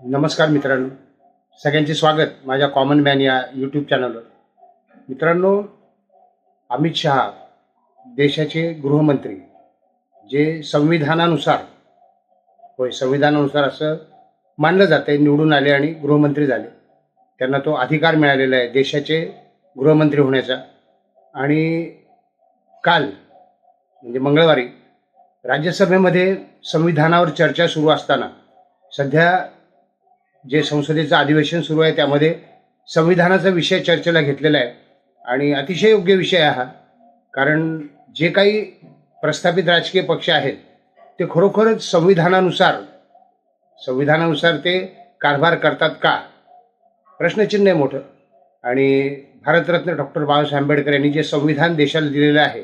नमस्कार मित्रांनो. सगळ्यांचे स्वागत माझ्या कॉमन मॅन या यूट्यूब चॅनलवर मित्रांनो अमित शहा देशाचे गृहमंत्री जे संविधानानुसार होय संविधानानुसार असं मानलं जातं आहे निवडून आले आणि गृहमंत्री झाले. त्यांना तो अधिकार मिळालेला आहे देशाचे गृहमंत्री होण्याचा. आणि काल म्हणजे मंगळवारी राज्यसभेमध्ये संविधानावर चर्चा सुरू असताना सध्या जे संसदेचं अधिवेशन सुरू आहे त्यामध्ये संविधानाचा विषय चर्चेला घेतलेला आहे. आणि अतिशय योग्य विषय आहे हा. कारण जे काही प्रस्थापित राजकीय पक्ष आहेत ते खरोखरच संविधानानुसार संविधानानुसार ते कारभार करतात का? प्रश्नचिन्ह आहे मोठं. आणि भारतरत्न डॉक्टर बाबासाहेब आंबेडकर यांनी जे संविधान देशाला दिलेलं आहे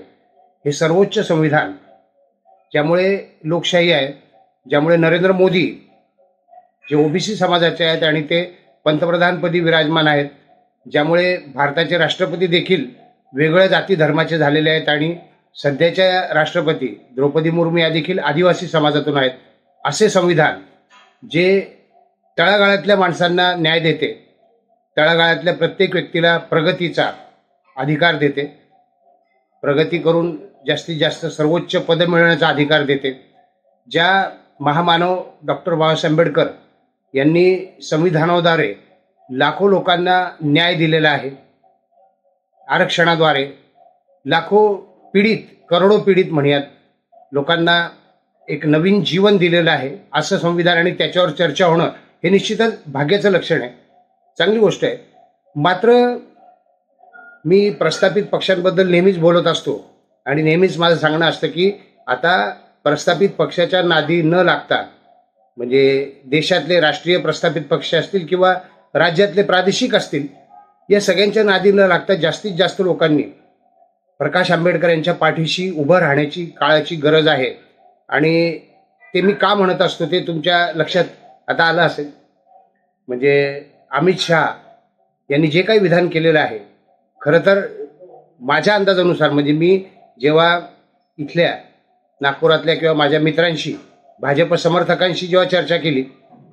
हे सर्वोच्च संविधान ज्यामुळे लोकशाही आहे ज्यामुळे नरेंद्र मोदी जे ओबीसी समाजाचे आहेत आणि ते पंतप्रधानपदी विराजमान आहेत ज्यामुळे भारताचे राष्ट्रपती देखील वेगळ्या जाती धर्माचे झालेले आहेत आणि सध्याच्या राष्ट्रपती द्रौपदी मुर्मू या देखील आदिवासी समाजातून आहेत असे संविधान जे तळागाळातल्या माणसांना न्याय देते तळागाळातल्या प्रत्येक व्यक्तीला प्रगतीचा अधिकार देते प्रगती करून जास्तीत जास्त सर्वोच्च पदं मिळवण्याचा अधिकार देते ज्या महामानव डॉक्टर बाबासाहेब आंबेडकर यांनी संविधानाद्वारे लाखो लोकांना न्याय दिलेला आहे. आरक्षणाद्वारे लाखो पीडित करोडो पीडित म्हणूयात लोकांना एक नवीन जीवन दिलेलं आहे असं संविधान आणि त्याच्यावर चर्चा होणं हे निश्चितच भाग्याचं लक्षण आहे. चांगली गोष्ट आहे. मात्र मी प्रस्थापित पक्षांबद्दल नेहमीच बोलत असतो आणि नेहमीच माझं सांगणं असतं की आता प्रस्थापित पक्षाच्या नादी न लागता म्हणजे देशातले राष्ट्रीय प्रस्थापित पक्ष असतील किंवा राज्यातले प्रादेशिक असतील या सगळ्यांच्या नादी न लागता जास्तीत जास्त लोकांनी प्रकाश आंबेडकर यांच्या पाठीशी उभं राहण्याची काळाची गरज आहे. आणि ते मी का म्हणत असतो ते तुमच्या लक्षात आता आलं असेल. म्हणजे अमित शहा यांनी जे काही विधान केलेलं आहे खरं तर माझ्या अंदाजानुसार म्हणजे मी जेव्हा इथल्या नागपुरातल्या किंवा माझ्या मित्रांशी भाजप समर्थकांशी जेव्हा चर्चा केली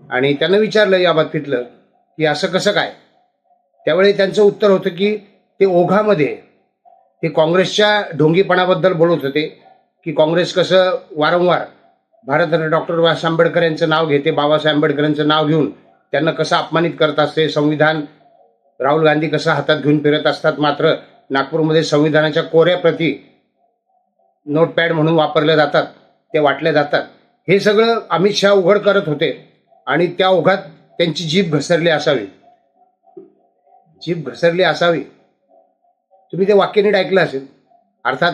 आणि त्यांना विचारलं या बाबतीतलं की असं कसं काय त्यावेळी त्यांचं उत्तर होतं की ते ओघामध्ये ते काँग्रेसच्या ढोंगीपणाबद्दल बोलत होते की काँग्रेस कसं वारंवार भारतरत्न डॉक्टर बाबासाहेब आंबेडकर यांचं नाव घेते बाबासाहेब आंबेडकरांचं नाव घेऊन त्यांना कसं अपमानित करत असते संविधान राहुल गांधी कसं हातात घेऊन फिरत असतात मात्र नागपूरमध्ये संविधानाच्या कोऱ्या प्रती नोटपॅड म्हणून वापरल्या जातात ते वाटल्या जातात. हे सगळं अमित शहा उघड करत होते आणि त्या ओघात त्यांची जीभ घसरली असावी. जीभ घसरली असावी. तुम्ही ते वाक्य नीट ऐकलं असेल. अर्थात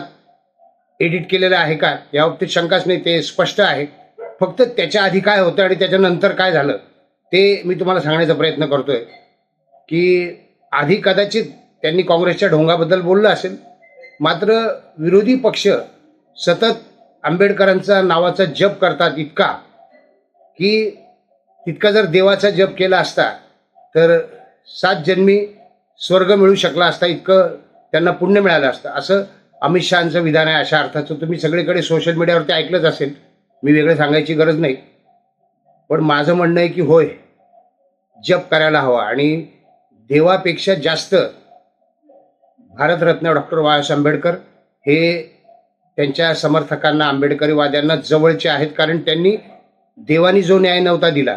एडिट केलेलं आहे का? या बाबतीत शंकाच नाही ते स्पष्ट आहे. फक्त त्याच्या आधी काय होतं आणि त्याच्यानंतर काय झालं ते मी तुम्हाला सांगण्याचा प्रयत्न करतोय. की आधी कदाचित त्यांनी काँग्रेसच्या ढोंगाबद्दल बोललं असेल मात्र विरोधी पक्ष सतत आंबेडकरांचा नावाचा जप करतात इतका की तितका जर देवाचा जप केला असता तर सात जन्मी स्वर्ग मिळू शकला असता इतकं त्यांना पुण्य मिळालं असतं. असं अमित शहाचं विधान आहे अशा अर्थाचं तुम्ही सगळीकडे सोशल मीडियावरती ऐकलंच असेल. मी वेगळं सांगायची गरज नाही. पण माझं म्हणणं आहे की होय जप करायला हवा. आणि देवापेक्षा जास्त भारतरत्न डॉक्टर बाबासाहेब आंबेडकर हे त्यांच्या समर्थकांना आंबेडकरी वाद्यांना जवळचे आहेत कारण त्यांनी देवानी जो न्याय नव्हता दिला.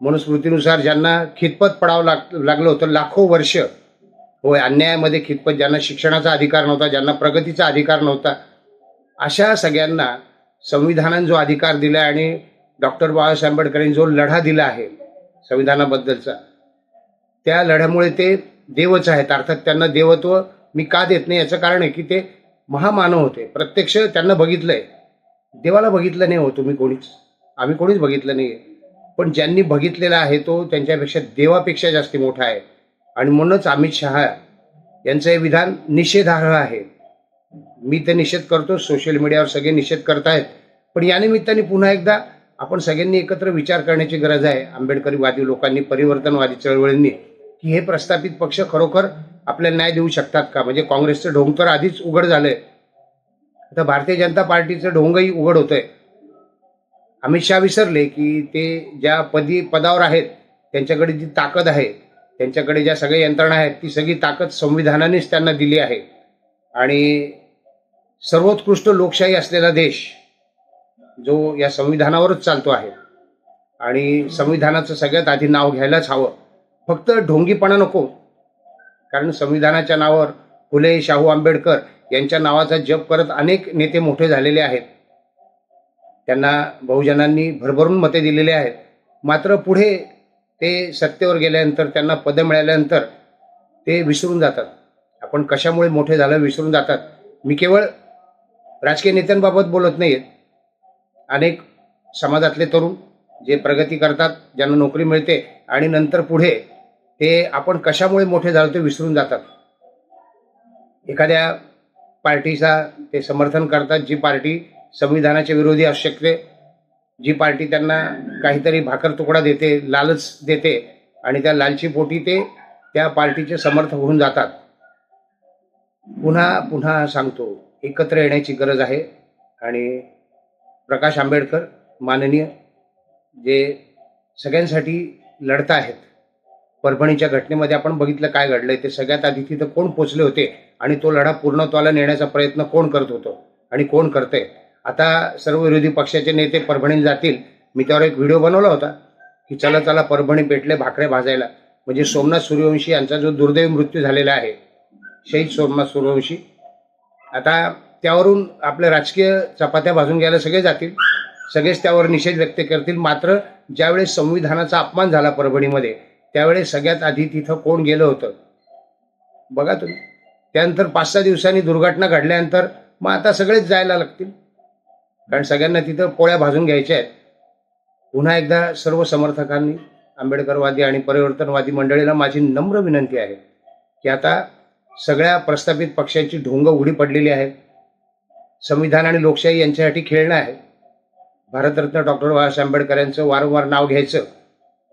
मनुस्मृतीनुसार ज्यांना खितपत पडावं लाग लागलं होतं लाखो वर्ष होय अन्यायामध्ये खितपत ज्यांना शिक्षणाचा अधिकार नव्हता ज्यांना प्रगतीचा अधिकार नव्हता अशा सगळ्यांना संविधानाने जो अधिकार दिला आणि डॉक्टर बाबासाहेब आंबेडकरांनी जो लढा दिला आहे संविधानाबद्दलचा त्या लढ्यामुळे ते देवच आहेत. अर्थात त्यांना देवत्व मी का देत नाही याचं कारण आहे की ते महामानव होते. प्रत्यक्ष त्यांना बघितलंय. देवाला बघितलं नाही हो तुम्ही कोणीच. आम्ही कोणीच बघितलं नाही पण ज्यांनी बघितलेला आहे तो त्यांच्यापेक्षा देवापेक्षा जास्ती मोठा आहे. आणि म्हणूनच अमित शहा यांचं हे विधान निषेधार्ह आहे. मी ते निषेध करतो सोशल मीडियावर सगळे निषेध करतायत. पण या निमित्ताने पुन्हा एकदा आपण सगळ्यांनी एकत्र विचार करण्याची गरज आहे. आंबेडकरीवादी लोकांनी परिवर्तनवादी चळवळींनी. की हे प्रस्थापित पक्ष खरोखर आपल्याला न्याय देऊ शकतात का? म्हणजे काँग्रेसचं ढोंग तर आधीच उघड झालंय. आता भारतीय जनता पार्टीचं ढोंगही उघड होतंय. अमित शहा विसरले की ते ज्या पदी पदावर आहेत त्यांच्याकडे जी ताकद आहे त्यांच्याकडे ज्या सगळ्या यंत्रणा आहेत ती सगळी ताकद संविधानानेच त्यांना दिली आहे. आणि सर्वोत्कृष्ट लोकशाही असलेला देश जो या संविधानावरच चालतो आहे. आणि संविधानाचं सगळ्यात आधी नाव घ्यायलाच हवं. फक्त ढोंगीपणा नको. कारण संविधानाच्या नावावर फुले शाहू आंबेडकर यांच्या नावाचा जप करत अनेक नेते मोठे झालेले आहेत. त्यांना बहुजनांनी भरभरून मते दिलेले आहेत. मात्र पुढे ते सत्तेवर गेल्यानंतर त्यांना पदं मिळाल्यानंतर ते विसरून जातात. आपण कशामुळे मोठे झालं विसरून जातात? मी केवळ राजकीय नेत्यांबाबत बोलत नाही अनेक समाजातले तरुण जे प्रगती करतात ज्यांना नोकरी मिळते आणि नंतर पुढे ते आपण कशामुळे मोठे झालो ते विसरून जातात. एखाद्या पार्टीचा ते समर्थन करतात जी पार्टी संविधानाच्या विरोधी असू शकते जी पार्टी त्यांना काहीतरी भाकर तुकडा देते लालच देते आणि त्या लालची पोटी ते त्या पार्टीचे समर्थ होऊन जातात. पुन्हा पुन्हा सांगतो एकत्र येण्याची गरज आहे आणि प्रकाश आंबेडकर माननीय जे सगळ्यांसाठी लढत आहेत परभणीच्या घटनेमध्ये आपण बघितलं काय घडलंय. ते सगळ्यात आधी तिथं कोण पोचले होते आणि तो लढा पूर्णत्वाला नेण्याचा प्रयत्न कोण करत होतो आणि कोण करतंय. आता सर्व विरोधी पक्षाचे नेते परभणीला जातील. मी त्यावर एक व्हिडिओ बनवला होता की चला चला परभणी पेटले भाकरे भाजायला. म्हणजे सोमनाथ सूर्यवंशी यांचा जो दुर्दैवी मृत्यू झालेला आहे शहीद सोमनाथ सूर्यवंशी. आता त्यावरून आपल्या राजकीय चपात्या भाजून घ्यायला सगळे जातील. सगळेच त्यावर निषेध व्यक्त करतील. मात्र ज्यावेळेस संविधानाचा अपमान झाला परभणीमध्ये त्यावेळेस सगळ्यात आधी तिथं कोण गेलं होतं? बघा तुम्ही. त्यानंतर पाच सहा दिवसांनी दुर्घटना घडल्यानंतर मग आता सगळेच जायला लागतील. कारण सगळ्यांना तिथं पोळ्या भाजून घ्यायच्या आहेत. पुन्हा एकदा सर्व समर्थकांनी आंबेडकरवादी आणि परिवर्तनवादी मंडळीला माझी नम्र विनंती आहे की आता सगळ्या प्रस्थापित पक्षांची ढोंग उघडी पडलेली आहे संविधान आणि लोकशाही यांच्यासाठी खेळणं आहे. भारतरत्न डॉक्टर बाबासाहेब आंबेडकर यांचं वारंवार नाव घ्यायचं.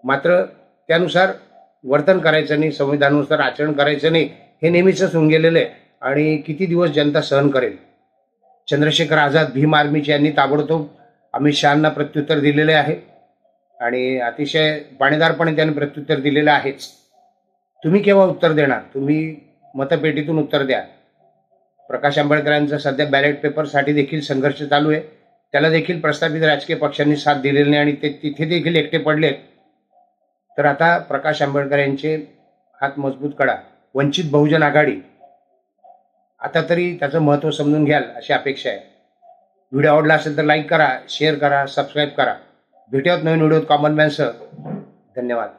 मात्र त्यानुसार वर्तन करायचं नाही संविधानानुसार आचरण करायचं नाही हे नेहमीचंच होऊन गेलेलं आहे. आणि किती दिवस जनता सहन करेल? चंद्रशेखर आझाद भीम आर्मीचे यांनी ताबडतोब अमित शहांना प्रत्युत्तर दिलेले आहे. आणि अतिशय पाणीदारपणे त्यांनी प्रत्युत्तर दिलेलं आहेच. तुम्ही केव्हा उत्तर देणार? तुम्ही मतपेटीतून उत्तर द्या. प्रकाश आंबेडकरांचा सध्या बॅलेट पेपरसाठी देखील संघर्ष चालू आहे. त्याला देखील प्रस्थापित राजकीय पक्षांनी साथ दिलेली नाही आणि ते तिथे देखील एकटे पडलेत. तर आता प्रकाश आंबेडकर यांचे हात मजबूत करा. वंचित बहुजन आघाडी. आता तरी त्याचं महत्त्व समजून घ्याल अशी अपेक्षा आहे. व्हिडिओ आवडला असेल तर लाईक करा शेअर करा सबस्क्राईब करा. भेटूयात नवीन व्हिडिओत कॉमन मॅनसह धन्यवाद.